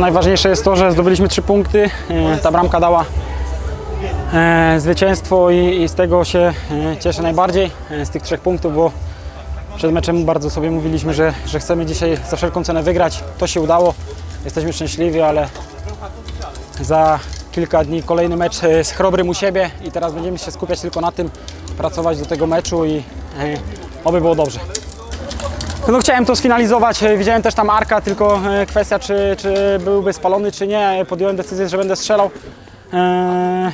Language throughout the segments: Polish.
Najważniejsze jest to, że zdobyliśmy trzy punkty. E, Ta bramka dała e, zwycięstwo i, z tego się e, cieszę najbardziej, z tych trzech punktów, bo przed meczem bardzo sobie mówiliśmy, że, że chcemy dzisiaj za wszelką cenę wygrać. To się udało, jesteśmy szczęśliwi, ale za kilka dni kolejny mecz z Chrobrym u siebie i teraz będziemy się skupiać tylko na tym, pracować do tego meczu i oby było dobrze. No chciałem to sfinalizować, e, widziałem też tam Arka, tylko e, kwestia czy, czy byłby spalony czy nie, podjąłem decyzję, że będę strzelał. E,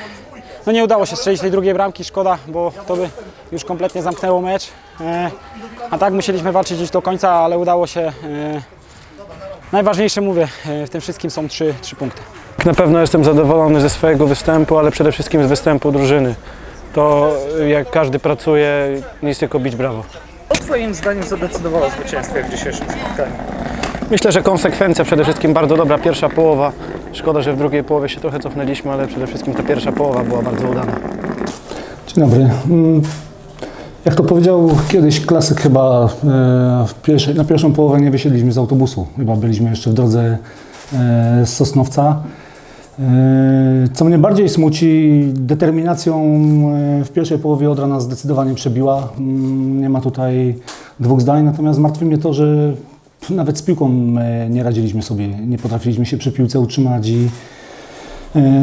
No nie udało się strzelić tej drugiej bramki, szkoda, bo to by już kompletnie zamknęło mecz. A tak musieliśmy walczyć gdzieś do końca, ale udało się. Najważniejsze mówię, w tym wszystkim są trzy, trzy punkty. Na pewno jestem zadowolony ze swojego występu, ale przede wszystkim z występu drużyny. To jak każdy pracuje, nic tylko bić brawo. Co Twoim zdaniem zadecydowało o zwycięstwie w dzisiejszym spotkaniu? Myślę, że konsekwencja przede wszystkim bardzo dobra pierwsza połowa. Szkoda, że w drugiej połowie się trochę cofnęliśmy, ale przede wszystkim ta pierwsza połowa była bardzo udana. Dzień dobry. Mm, Jak to powiedział kiedyś klasyk chyba, e, w pierwszej, na pierwszą połowę nie wysiedliśmy z autobusu. Chyba byliśmy jeszcze w drodze e, z Sosnowca. E, Co mnie bardziej smuci, determinacją e, w pierwszej połowie Odra nas zdecydowanie przebiła. Mm, Nie ma tutaj dwóch zdań, natomiast martwi mnie to, że nawet z piłką e, nie radziliśmy sobie. Nie potrafiliśmy się przy piłce utrzymać i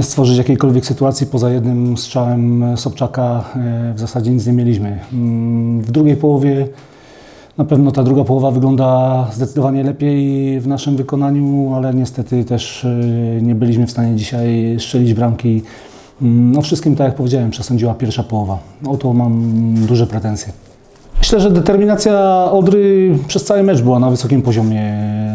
stworzyć jakiejkolwiek sytuacji poza jednym strzałem Sobczaka w zasadzie nic nie mieliśmy. Mm, W drugiej połowie na pewno ta druga połowa wygląda zdecydowanie lepiej w naszym wykonaniu, ale niestety też e, nie byliśmy w stanie dzisiaj strzelić bramki. No wszystkim, tak jak powiedziałem, przesądziła pierwsza połowa. O to mam duże pretensje. Myślę, że determinacja Odry przez cały mecz była na wysokim poziomie.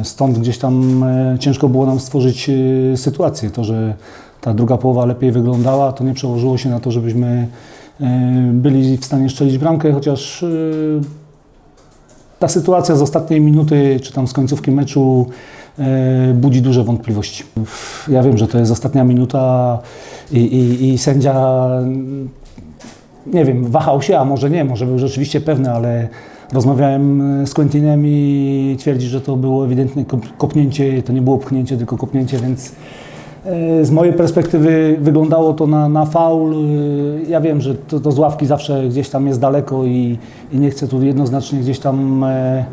Stąd gdzieś tam e, ciężko było nam stworzyć e, sytuację. To, że ta druga połowa lepiej wyglądała, to nie przełożyło się na to, żebyśmy e, byli w stanie strzelić bramkę, chociaż ta sytuacja z ostatniej minuty, czy tam z końcówki meczu e, budzi duże wątpliwości. Ja wiem, że to jest ostatnia minuta i, i, i sędzia nie wiem, wahał się, a może nie, może był rzeczywiście pewny, ale rozmawiałem e, z Quentinem i twierdzi, że to było ewidentne kop- kopnięcie, to nie było pchnięcie, tylko kopnięcie, więc z mojej perspektywy wyglądało to na, na faul. E, Ja wiem, że to, to z ławki zawsze gdzieś tam jest daleko i, i nie chcę tu jednoznacznie gdzieś tam e,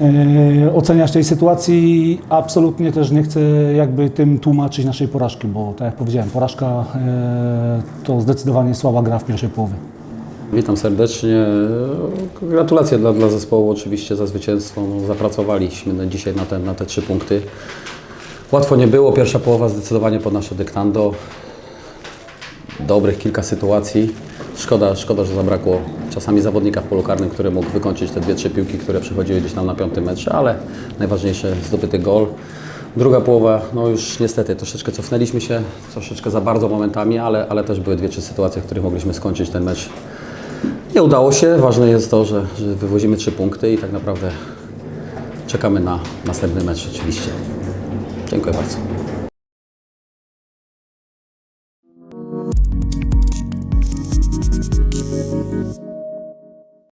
e, oceniać tej sytuacji. Absolutnie też nie chcę jakby tym tłumaczyć naszej porażki, bo tak jak powiedziałem, porażka e, to zdecydowanie słaba gra w pierwszej połowie. Witam serdecznie. Gratulacje dla, dla zespołu oczywiście za zwycięstwo. No, zapracowaliśmy dzisiaj na na te trzy punkty. Łatwo nie było. Pierwsza połowa zdecydowanie pod nasze dyktando. Dobrych kilka sytuacji. Szkoda, szkoda, że zabrakło czasami zawodnika w polu karnym, który mógł wykończyć te dwie, trzy piłki, które przychodziły gdzieś tam na piątym metrze, ale najważniejsze zdobyty gol. Druga połowa, no już niestety troszeczkę cofnęliśmy się, troszeczkę za bardzo momentami, ale, ale też były dwie, trzy sytuacje, w których mogliśmy skończyć ten mecz nie udało się. Ważne jest to, że, że wywozimy trzy punkty i tak naprawdę czekamy na następny mecz oczywiście. Dziękuję bardzo.